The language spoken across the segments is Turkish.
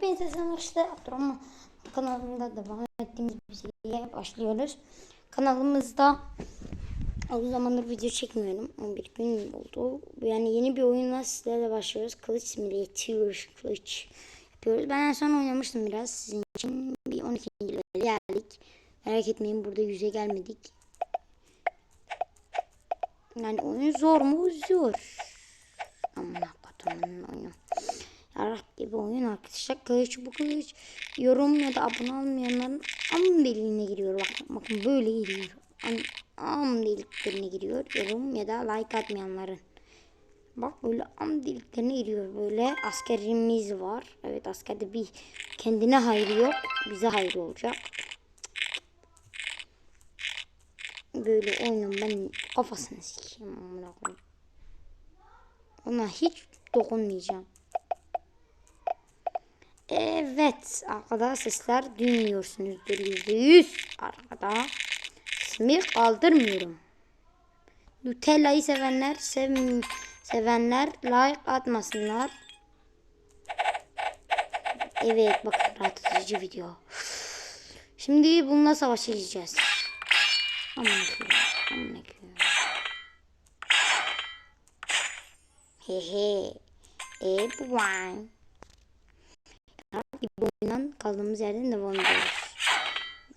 Hepinize selam işte Abdurrahman kanalında devam ettiğimiz bir başlıyoruz. Kanalımızda uzun zamandır video çekmiyorum. 11 gün oldu. Yani yeni bir oyunla sizlerle başlıyoruz. Kılıç Simulator Kılıç yapıyoruz. Ben en son oynamıştım biraz sizin için. Bir 12. level geldik. Merak etmeyin burada yüze gelmedik. Yani oyun zor mu? Zor. Yarak gibi oyun arkadaşlar. Kılıç bu kılıç. Yorum ya da abone olmayanların am deliğine giriyor. Bak, bakın böyle giriyor. Am, am deliklerine giriyor. Yorum ya da like atmayanların. Bak böyle am deliklerine giriyor. Böyle askerimiz var. Evet askerde bir kendine hayrı yok. Bize hayrı olacak. Böyle oyunun ben kafasını sikeyim. Ona hiç dokunmayacağım. Evet arkada sesler duymuyorsunuzdur yüz arkada. Sesimi kaldırmıyorum. Nutella'yı sevenler sev sevenler like atmasınlar. Evet bakın rahatlatıcı video. Şimdi bununla. Aman akıyor. Aman akıyor. Hehe. E bu one gibi oyundan kaldığımız yerden devam ediyoruz.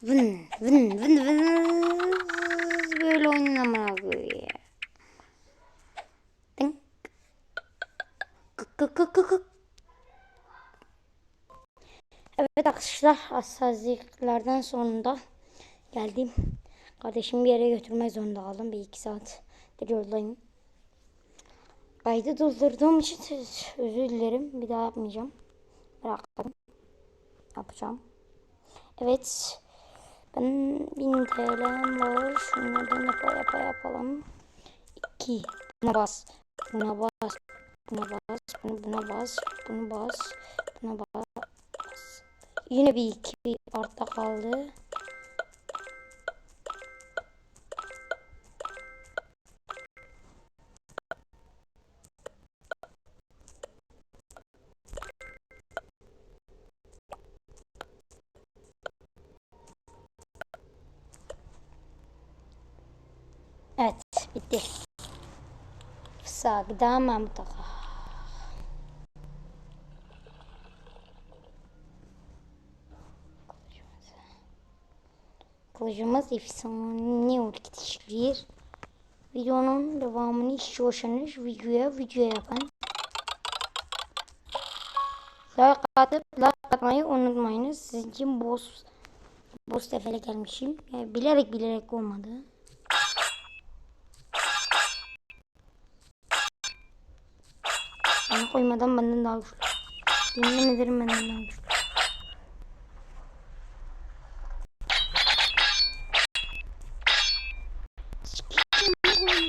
Vın vın vın vın böyle oynanamaz böyle. Evet arkadaşlar hassasiyetlerden sonunda geldim. Kardeşimi bir yere götürmek zorunda kaldım. Bir iki saat yoldayım. Kaydı doldurduğum için özür dilerim. Bir daha yapmayacağım. Bıraktım. Yapacağım. Evet. Ben 1000 TL'm var. Şunlardan yapa yapa yapalım. 2. Buna bas. Buna bas. Buna bas. Bunu buna bas. Bunu bas. Buna bas. Yine bir iki bir artta kaldı. Bitti. Sagda mutlaka. Kılıcımız efsane ürkütüşlüyor. Videonun devamını istiyorsanız videoya video yapın. Like atıp like atmayı unutmayınız. Sizin için boss boss levele gelmişim. Yani bilerek bilerek olmadı. Bana koymadan benden daha güçlü. Yemin ederim benden daha güçlü.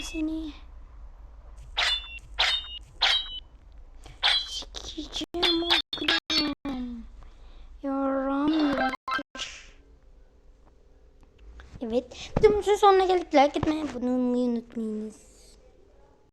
Seni. Sikeceğim oğlum. Yaram yakış. Evet. Videomuzun sonuna geldik. Like etmeyi, olmayı unutmayınız.